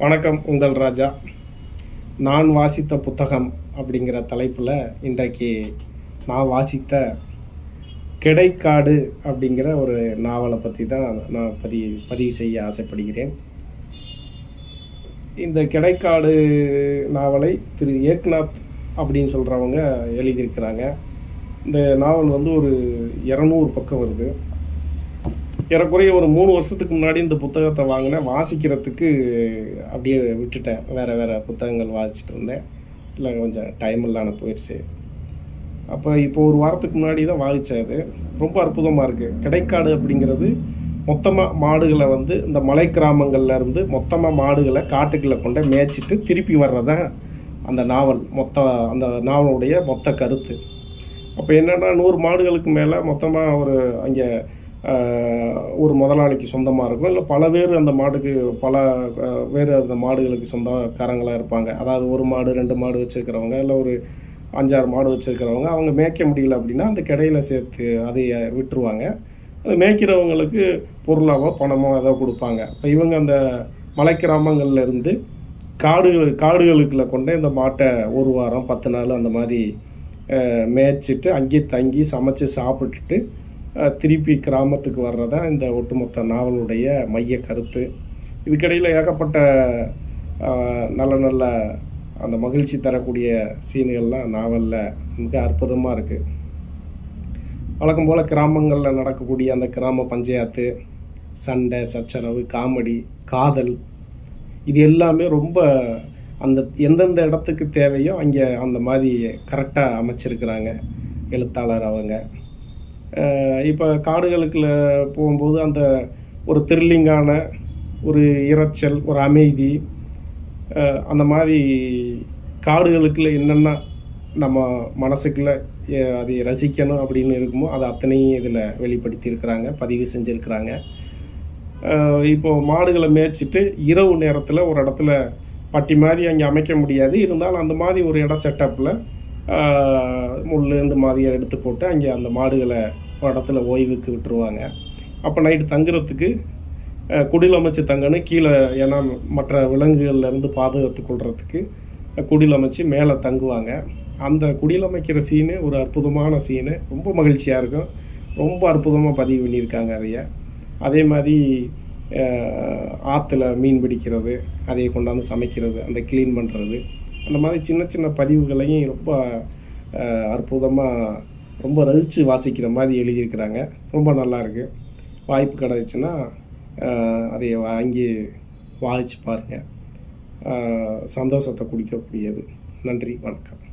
வணக்கம் உங்கள் ராஜா. நான் வாசித்த புத்தகம் அப்படிங்கிற தலைப்பில் இன்றைக்கு நான் வாசித்த கிடைக்காடு அப்படிங்கிற ஒரு நாவலை பற்றி தான் நான் பதிவு பதிவு செய்ய ஆசைப்படுகிறேன். இந்த கிடைக்காடு நாவலை திரு. ஏக்நாத் அப்படின்னு சொல்கிறவங்க எழுதியிருக்கிறாங்க. இந்த நாவல் வந்து ஒரு இரநூறு பக்கம் வருது. ஏறக்குறைய ஒரு மூணு வருஷத்துக்கு முன்னாடி இந்த புத்தகத்தை வாங்கினேன். வாசிக்கிறதுக்கு அப்படியே விட்டுட்டேன். வேறு வேறு புத்தகங்கள் வாசிச்சுட்டு இருந்தேன். இல்லை கொஞ்சம் டைம் இல்லாமல் போயிடுச்சு. அப்போ இப்போ ஒரு வாரத்துக்கு முன்னாடி தான் வாசித்தேன் அது. ரொம்ப அற்புதமாக இருக்குது கிடைக்காடு அப்படிங்கிறது மொத்தமாக மாடுகளை வந்து இந்த மலை கிராமங்களில் இருந்து மொத்தமாக மாடுகளை காட்டுக்குள்ளே கொண்டு மேய்ச்சிட்டு திருப்பி வர்றதான் அந்த நாவல். மொத்த அந்த நாவலுடைய மொத்த கருத்து. அப்போ என்னென்னா நூறு மாடுகளுக்கு மேலே மொத்தமாக ஒரு அங்கே ஒரு முதலாளிக்கு சொந்தமாக இருக்கும். இல்லை பல பேர் அந்த மாடுக்கு பல வேறு அந்த மாடுகளுக்கு சொந்தக்காரங்களாக இருப்பாங்க. அதாவது ஒரு மாடு ரெண்டு மாடு வச்சுருக்கிறவங்க இல்லை ஒரு அஞ்சாறு மாடு வச்சுருக்கிறவங்க அவங்க மேய்க்க முடியல அப்படின்னா அந்த கடையில் சேர்த்து அதை விட்டுருவாங்க. அது மேய்க்கிறவங்களுக்கு பொருளாவோ பணமோ ஏதோ கொடுப்பாங்க. இப்போ இவங்க அந்த மலை கிராமங்களில் இருந்து காடுகள் காடுகளுக்குள்ள கொண்டு இந்த மாட்டை ஒரு வாரம் பத்து நாள் அந்த மாதிரி மேய்ச்சிட்டு அங்கேயே தங்கி சமைச்சு சாப்பிட்டுட்டு திருப்பி கிராமத்துக்கு வர்றதா இந்த ஒட்டுமொத்த நாவலுடைய மைய கருத்து. இதுக்கிடையில் ஏகப்பட்ட நல்ல நல்ல அந்த மகிழ்ச்சி தரக்கூடிய சீன்கள்லாம் நாவலில் மிக அற்புதமாக இருக்குது வழக்கம் போல் கிராமங்களில் நடக்கக்கூடிய அந்த கிராம பஞ்சாயத்து சண்டை சச்சரவு காமெடி காதல் இது எல்லாமே ரொம்ப அந்த எந்தெந்த இடத்துக்கு தேவையோ அங்கே அந்த மாதிரி கரெக்டாக அமைச்சிருக்கிறாங்க எழுத்தாளர் அவங்க. இப்போ காடுகளுக்குள்ள போகும்போது அந்த ஒரு த்ரில்லிங்கான ஒரு இரைச்சல் ஒரு அமைதி அந்த மாதிரி காடுகளுக்குள்ள என்னென்ன நம்ம மனசுக்குள்ளே அதை ரசிக்கணும் அப்படின்னு இருக்குமோ அதை அத்தனையும் இதில் வெளிப்படுத்தியிருக்கிறாங்க பதிவு செஞ்சுருக்கிறாங்க. இப்போது இப்போ மாடுகளை மேய்ச்சிட்டு இரவு நேரத்தில் ஒரு இடத்துல பட்டி மாதிரி அங்கே அமைக்க முடியாது. இருந்தாலும் அந்த மாதிரி ஒரு இடம் செட்டப்பில் முள் இந்த மாதிரியை எடுத்து போட்டு அங்கே அந்த மாடுகளை இடத்துல ஓய்வுக்கு விட்டுருவாங்க. அப்போ நைட்டு தங்குறதுக்கு குடில் அமைச்சு தங்கன்னு கீழே ஏன்னா மற்ற விலங்குகள்லேருந்து பாதுகாத்து கொள்றதுக்கு குடில் அமைச்சு மேலே தங்குவாங்க. அந்த குடில் அமைக்கிற சீனு ஒரு அற்புதமான சீனு ரொம்ப மகிழ்ச்சியாக இருக்கும். ரொம்ப அற்புதமாக பதிவு பண்ணியிருக்காங்க அதைய. அதே மாதிரி ஆற்றுல மீன் பிடிக்கிறது அதை கொண்டாந்து சமைக்கிறது அந்த க்ளீன் பண்ணுறது அந்த மாதிரி சின்ன சின்ன பதிவுகளையும் ரொம்ப அற்புதமாக ரொம்ப ரசித்து வாசிக்கிற மாதிரி எழுதியிருக்கிறாங்க. ரொம்ப நல்லாயிருக்கு வாய்ப்பு கிடைச்சுன்னா அதை வாங்கி வாசித்து பாருங்கள் சந்தோஷத்தை குடிக்கக்கூடியது. நன்றி வணக்கம்.